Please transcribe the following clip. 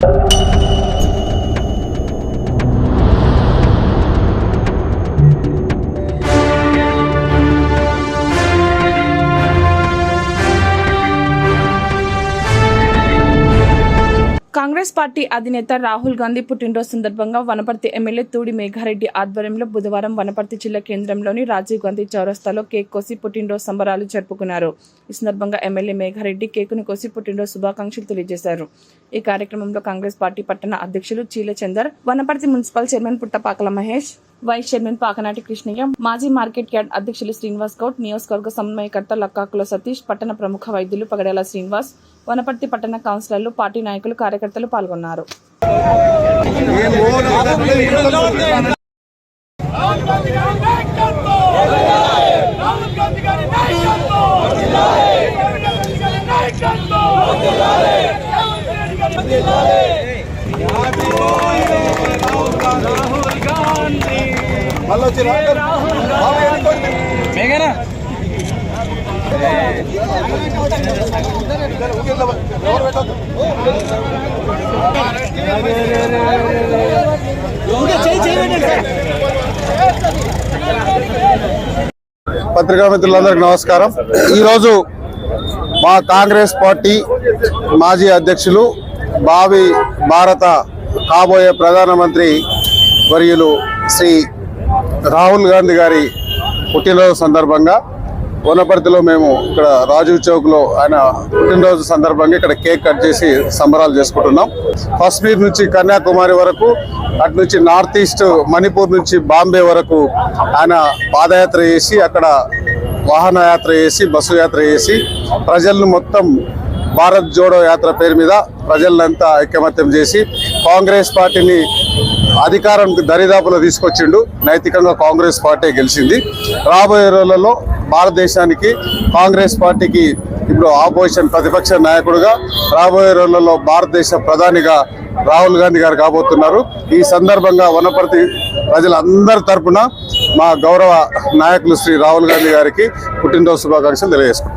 you. Congress party అధినేత రాహుల్ గాంధీ పుట్టినరోజు సందర్భంగా వనపర్తి ఎమ్మెల్యే తూడి మేఘారెడ్డి ఆధ్వర్యంలో బుధవారం వనపర్తి జిల్లా కేంద్రంలోని రాజీవ్ గాంధీ చౌరస్తాలో కేక్ కోసి పుట్టినరోజు సంబరాలు జరుపుకున్నారు. ఈ సందర్భంగా ఎమ్మెల్యే మేఘారెడ్డి కేకును కోసి పుట్టినరోజు శుభాకాంక్షలు తెలియజేశారు. ఈ కార్యక్రమంలో కాంగ్రెస్ పార్టీ పట్టణ అధ్యక్షులు Cheela Chander Wanaparthy municipal chairman Puttapakala Mahesh vice chairman Pakanati Krishnaiah మాజీ మార్కెట్ యార్డ్ అధ్యక్షులు శ్రీనివాస్ గౌడ్ నియోజకవర్గ సమన్వయకర్త లక్కాకుల సతీష్ పట్టణ ప్రముఖ వైద్యులు పగడాల శ్రీనివాస్ వనపర్తి పట్టణ కౌన్సిలర్లు పార్టీ నాయకులు కార్యకర్తలు పాల్గొన్నారు. రాహుల్ గాంధీ పత్రికా మిత్రులందరికీ నమస్కారం. ఈరోజు మా కాంగ్రెస్ పార్టీ మాజీ అధ్యక్షులు భావి భారత కాబోయే ప్రధానమంత్రి వర్యులు శ్రీ రాహుల్ గాంధీ గారి పుట్టినరోజు సందర్భంగా వనపర్తిలో మేము ఇక్కడ రాజీవ్ చౌక్లో ఆయన పుట్టినరోజు సందర్భంగా ఇక్కడ కేక్ కట్ చేసి సంబరాలు చేసుకుంటున్నాం. కాశ్మీర్ నుంచి కన్యాకుమారి వరకు అటు నుంచి నార్త్ ఈస్ట్ మణిపూర్ నుంచి బాంబే వరకు ఆయన పాదయాత్ర చేసి అక్కడ వాహనయాత్ర చేసి బస్సు యాత్ర చేసి ప్రజలను మొత్తం భారత్ జోడో యాత్ర పేరు మీద ప్రజలంతా ఐకమత్యం చేసి కాంగ్రెస్ పార్టీని అధికారం దరిదాపులో తీసుకొచ్చిండు. నైతికంగా కాంగ్రెస్ పార్టీ గెలిచింది. రాబోయే రోజులలో భారతదేశానికి కాంగ్రెస్ పార్టీకి ఇప్పుడు ఆపోజిషన్ ప్రతిపక్ష నాయకుడుగా రాబోయే రోజులలో భారతదేశ ప్రధానిగా రాహుల్ గాంధీ గారు కాబోతున్నారు. ఈ సందర్భంగా వనపర్తి ప్రజలందరి తరపున మా గౌరవ నాయకులు శ్రీ రాహుల్ గాంధీ గారికి పుట్టినరోజు శుభాకాంక్షలు తెలియజేసుకుంటున్నాం.